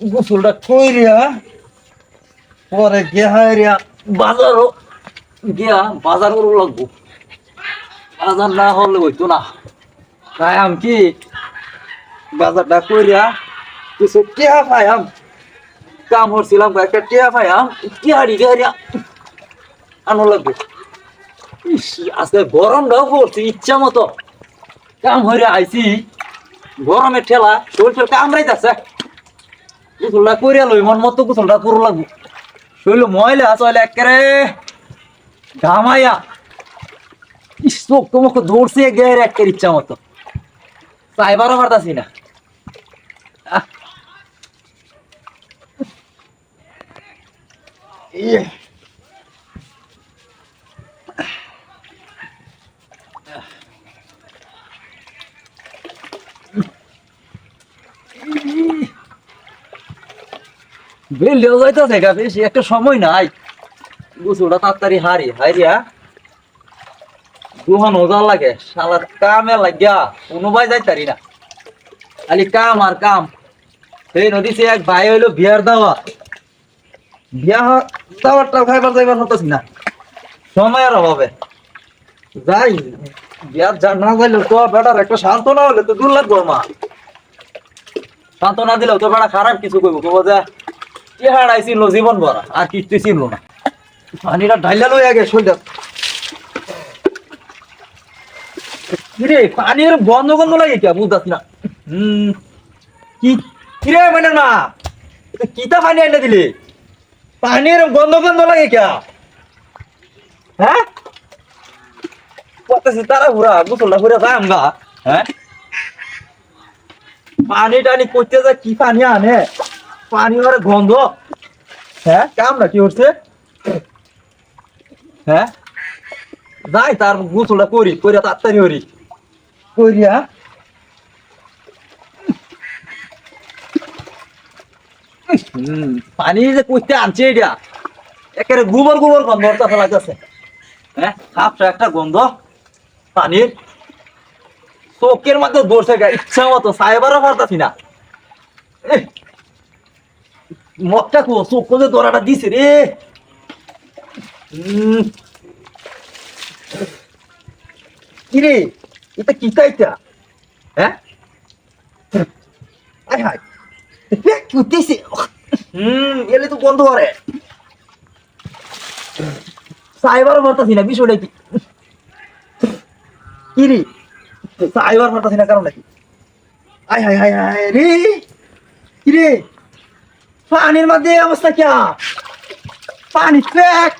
গোসলটা কইরিয়া পরে গেহাইরিয়া বাজারও, গিয়া বাজার করব লাগবো। বাজার না হলে হইতো না। তাই আম কি বাজারটা কইরিয়া কিছু টিয়া পাইয়াম, কাম করছিলাম একটা টিয়া পাইয়াম, টিয়াড়ি গেহারিয়া আনো লাগবে। আজকে গরমটাও পড়ছে, ইচ্ছা মতো। কাম হইরে আইছি গরমে ঠেলা, শরীর ঠেল কামড়াই যাচ্ছে গোসলটা করিয়া লই, মন মতো গোসলটা করো লাগবো। শৈল ময়লা চলে একেবারে। ঘামাইয়া চোখ তোমাকে দৌড়ছে গেয়ের একের ইচ্ছা মতো। চাইবারও পারতাছি না। আহ। বেলেও যাইতেছে বেশি একটা সময় নাই। তাড়াতাড়ি হারি ওজার লাগে কামে লাগিয়া না। খালি কাম আর কাম। সেই এক ভাই হইল বিয়ার দাওয়া। বিয়া দাওয়ারটা খাইবার যাইবার না। সময়ের অভাবে। যাই বিয়ার যা না যাইলে তো বেটার একটা সান্ত্বনা হলে তো দূর লাগবো মা। সান্ত্বনা দিলেও তো বেটা খারাপ কিছু কইব কব যে কি হারাই চিনলো জীবন ভরা। আর কিচ্ছু চিনলো না। পানিটা ঢাইলা আগে কিরে, পানির গন্ধ গন্ধ লাগে না। কি কিরে মানে না কিতা পানি পানির গন্ধ গন্ধ লাগে কে? হ্যাঁ? তারা ঘুরা ঘুরে যায় হ্যাঁ? পানি টানি করতে যায়, কি পানি আনে? পানি ওর গন্ধ। হ্যাঁ কামরা কি হচ্ছে? হ্যাঁ? যাই তার গোসলটা করি করিয়া তাড়াতাড়ি করি। করিয়া পানি যে করতে আনছে এটা একেবারে গোবর গোবর গন্ধ কথা লাগতেছে। হ্যাঁ হাফটা একটা গন্ধ। পানির। চোখের মধ্যে দৌড়ছে গা ইচ্ছা মতো সাইবারও পারতাছি না। মগটা কো, চোখ যে দৌড়াটা দিছে রে। কিরে, এটা কি চাইতা হ্যাঁ? কুতেছে হুম এলে তো গন্ধ করে। সাইবার মারতাছি না, বিষয়টা কি? কি সাইবার না কারণ নাকি আয় হায় হায় হায় রে। কি রে পানির মধ্যে অবস্থা কে পানি প্যাক